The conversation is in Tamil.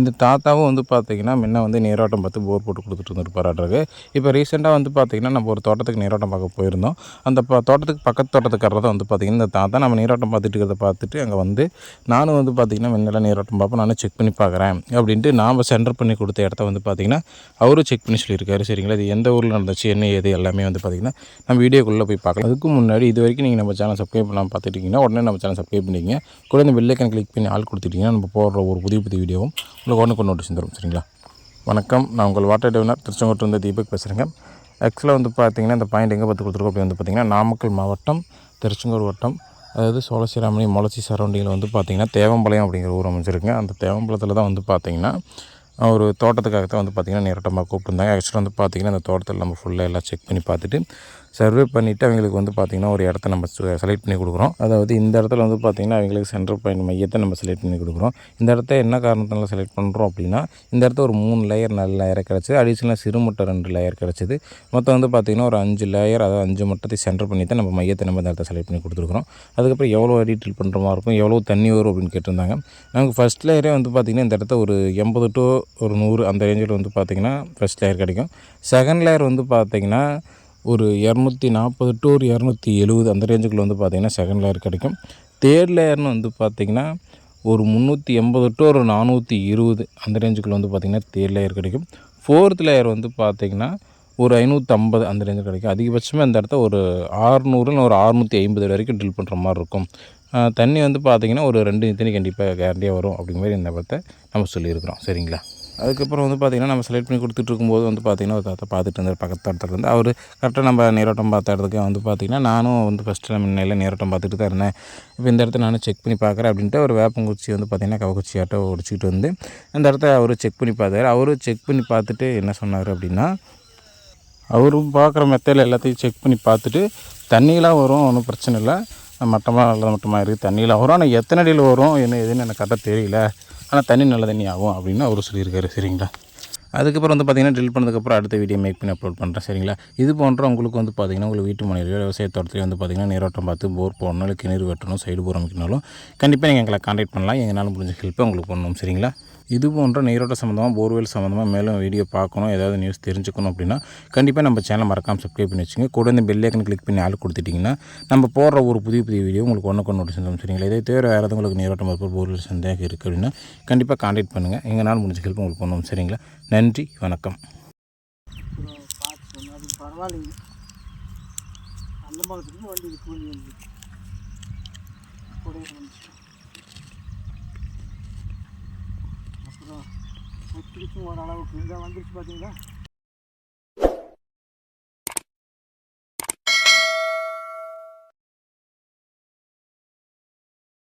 இந்த தாத்தாவும் வந்து பார்த்திங்கன்னா முன்ன வந்து நீரோட்டம் பார்த்து போர் போட்டு கொடுத்துட்டு இருந்துருப்பாராட்ருக்கு இப்போ ரீசெண்டாக வந்து பார்த்திங்கன்னா நம்ம ஒரு தோட்டத்துக்கு நீரோட்டம் பார்க்க போயிருந்தோம். அந்த ப தோட்டத்துக்கு பக்கத்து தோட்டத்துக்காரர் தான் வந்து பார்த்திங்கன்னா இந்த தாத்தா நம்ம நீரோட்டம் பார்த்துட்டு இருக்கிறத பார்த்துட்டு அங்கே வந்து நானும் வந்து பார்த்திங்கன்னா முன்னெல்லாம் நீரோட்டம் பார்ப்பேன் நானும் செக் பண்ணி பார்க்குறேன் அப்படின்ட்டு நாம் சென்டர் பண்ணி கொடுத்த இடத்த வந்து பார்த்திங்கன்னா அவரும் செக் பண்ணி சொல்லியிருக்காரு. சரிங்களா? இது எந்த ஊரில் நடந்துச்சு என்ன ஏது எல்லாமே வந்து பார்த்திங்கன்னா நம்ம வீடியோக்குள்ளே போய் பார்க்கலாம். அதுக்கு முன்னாடி இது வரைக்கும் நீங்கள் நம்ம சேனல் சப்ஸ்கிரைப் பண்ணாமல் பார்த்துட்டு உடனே நம்ம சேனல் சப்ஸ்கிரைப் பண்ணிக்கிங்க. கூட இந்த பெல்லைக்கன் கிளிக் பண்ணி ஆள் கொடுத்துட்டிங்கன்னா நம்ம போடுற ஒரு புதிய புதிய வீடியோவும் உங்களுக்கு ஒன்று கொண்டு நோட்டீஸ் தரும் சரிங்களா? வணக்கம் நான் உங்கள் வாட்டர் டெவனர் திருச்செங்கோட்டில் இருந்து தீபக் பேசுகிறேங்க ஆக்சுவலாக வந்து பார்த்தீங்கன்னா இந்த பாயிண்ட் எங்கே பார்த்து கொடுத்துருக்கோம் அப்படி வந்து பார்த்திங்கன்னா நாமக்கல் மாவட்டம் திருச்செங்கோடு வட்டம் அதாவது சோழசிராமணி மொளச்சி சரௌண்டிங்கில் வந்து பார்த்திங்கன்னா தேவம்பாளையம் அப்படிங்கிற ஊர் அமைச்சிருக்குங்க அந்த தேவம்பாளையத்தில் தான் வந்து பார்த்திங்கன்னா ஒரு தோட்டத்துக்காக தான் வந்து பார்த்திங்கன்னா நேரட்டமாக கூப்பிட்டுருந்தாங்க. ஆக்சுவலாக வந்து பார்த்திங்கன்னா அந்த தோட்டத்தில் நம்ம ஃபுல்லாக எல்லாம் செக் பண்ணி பார்த்துட்டு சர்வே பண்ணிவிட்டு அவங்களுக்கு வந்து பார்த்திங்கன்னா ஒரு இடத்த நம்ம செலக்ட் பண்ணி கொடுக்குறோம். அதாவது இந்த இடத்துல வந்து பார்த்திங்கன்னா அவங்களுக்கு சென்டர் பாயிண்ட் மையத்தை நம்ம செலக்ட் பண்ணி கொடுக்குறோம். இந்த இடத்த என்ன காரணத்தினால செலக்ட் பண்ணுறோம் அப்படின்னா இந்த இடத்த ஒரு மூணு லேயர் நல்ல லேயர் கிடச்சிது. அடிஷ்னலாக சிறுமுட்டை ரெண்டு லேயர் கிடச்சிது. மொத்தம் வந்து பார்த்திங்கன்னா ஒரு அஞ்சு லேயர் அதாவது அஞ்சு மட்டத்தை சென்டர் பண்ணி தான் நம்ம மையத்தை நம்ம இந்த இடத்த செலக்ட் பண்ணி கொடுத்துருக்குறோம். அதுக்கப்புறம் எவ்வளோ அடி ட்ரில் பண்ணுற மாதிரி இருக்கும் எவ்வளோ தண்ணி வரும் அப்படின்னு கேட்டிருந்தாங்க. நமக்கு ஃபஸ்ட் லேயரே வந்து பார்த்திங்கன்னா இந்த இடத்த ஒரு எண்பது டு ஒரு நூறு அந்த ரேஞ்சில் வந்து பார்த்திங்கன்னா ஃபஸ்ட் லேயர் கிடைக்கும். செகண்ட் லேயர் வந்து பார்த்திங்கன்னா ஒரு இரநூத்தி நாற்பது டு ஒரு இரநூத்தி எழுபது அந்த ரேஞ்சுக்குள்ளே வந்து பார்த்திங்கன்னா செகண்ட் லேயர் கிடைக்கும். தேர்ட் லேயர்னு வந்து பார்த்திங்கன்னா ஒரு முந்நூற்றி எண்பது டு ஒரு நானூற்றி இருபது அந்த ரேஞ்சுக்குள்ளே வந்து பார்த்திங்கன்னா தேர்ட் லேயர் கிடைக்கும். ஃபோர்த் லேயர் வந்து பார்த்திங்கன்னா ஒரு ஐநூற்றம்பது அந்த ரேஞ்சு கிடைக்கும். அதிகபட்சமாக இந்த இடத்த ஒரு ஆறுநூறுன்னு ஒரு அறுநூற்றி ஐம்பது வரைக்கும் ட்ரில் பண்ணுற மாதிரி இருக்கும். தண்ணி வந்து பார்த்திங்கன்னா ஒரு ரெண்டு தண்ணி கண்டிப்பாக கேரண்டியாக வரும் அப்படிங்கிற மாதிரி இந்த இடத்த நம்ம சொல்லியிருக்கிறோம். சரிங்களா? அதுக்கப்புறம் வந்து பார்த்திங்கன்னா நம்ம செலக்ட் பண்ணி கொடுத்துட்டு இருக்கும்போது வந்து பார்த்திங்கன்னா ஒரு தாத்தா பார்த்துட்டு இருந்தார் பக்கத்து இடத்துல இருந்து. அவர் கரெக்டாக நம்ம நேரோட்டம் பார்த்த இடத்துக்கு வந்து பார்த்திங்கன்னா நானும் வந்து ஃபஸ்ட்டு முன்னையில் நேரோட்டம் பார்த்துட்டு தான் இருந்தேன். இப்போ இந்த இடத்த நானும் செக் பண்ணி பார்க்குறேன் அப்படின்ட்டு ஒரு வேப்பங்குச்சி வந்து பார்த்திங்கன்னா கவக்குச்சியாட்ட ஒடிச்சிக்கிட்டு வந்து அந்த இடத்த அவர் செக் பண்ணி பார்த்தாரு. அவரும் செக் பண்ணி பார்த்துட்டு என்ன சொன்னார் அப்படின்னா அவரும் பார்க்குற மெத்தையில் எல்லாத்தையும் செக் பண்ணி பார்த்துட்டு தண்ணியெலாம் வரும் ஒன்றும் பிரச்சனை இல்லை. மட்டமாக நல்லது மட்டமாக இருக்குது தண்ணியில் வரும். ஆனால் எத்தனை அடியில் வரும்? என்ன எதுன்னு எனக்கு கரெக்டாக தெரியல. ஆனால் தண்ணி நல்ல தண்ணி ஆகும் அப்படின்னு அவர் சொல்லியிருக்காரு. சரிங்களா? அதுக்கப்புறம் வந்து பார்த்திங்கன்னா ட்ரில் பண்ணதுக்கப்புறம் அடுத்த வீடியோ மேக் பண்ணி அப்லோட் பண்ணுறேன் சரிங்களா? இது போன்ற உங்களுக்கு வந்து பார்த்திங்கன்னா உங்களுக்கு வீட்டு மனைவியோ விவசாய தோட்டத்திலையோ வந்து பார்த்திங்கன்னா நீரோட்டம் பார்த்து போர் போடணும் இல்லை கிணறு வெட்டணும் சைடு போர் அமைக்கணும்னாலும் கண்டிப்பாக நீங்கள் எங்களை கான்டாக்ட் பண்ணலாம். எங்களால் முடிஞ்ச ஹெல்ப்பை உங்களுக்கு பண்ணணும் சரிங்களா? இது போன்ற நீரோட்ட சம்மந்தமாக போர்வெல் சம்மந்தமாக மேலும் வீடியோ பார்க்கணும் ஏதாவது நியூஸ் தெரிஞ்சுக்கணும் அப்படின்னா கண்டிப்பாக நம்ம சேனல் மறக்காமல் சப்ஸ்கிரைப் பண்ணி வச்சுங்க. கூட இந்த பெல் ஐக்கன் கிளிக் பண்ணி ஆள் கொடுத்துட்டிங்கன்னா நம்ம போடுற ஒரு புதிய புதிய வீடியோ உங்களுக்கு ஒன்று கொண்டு நோட்டீஸ் சரிங்களா? இதே தவிர வேறு எதாவது உங்களுக்கு நீரோட்டம் பார்ப்போம் போர்வெல் சந்தேகம் இருக்குது அப்படின்னா கண்டிப்பாக காண்டாக்ட் பண்ணுங்கள் எங்களால் முடிஞ்ச ஹெல்ப் உங்களுக்கு பண்ணுவோம். சரிங்களா? நன்றி வணக்கம். பரவாயில்லைங்க அந்த மாதிரி வண்டி கூலி வந்து ஓரளவுக்கு இதாக வந்துருச்சு பார்த்தீங்களா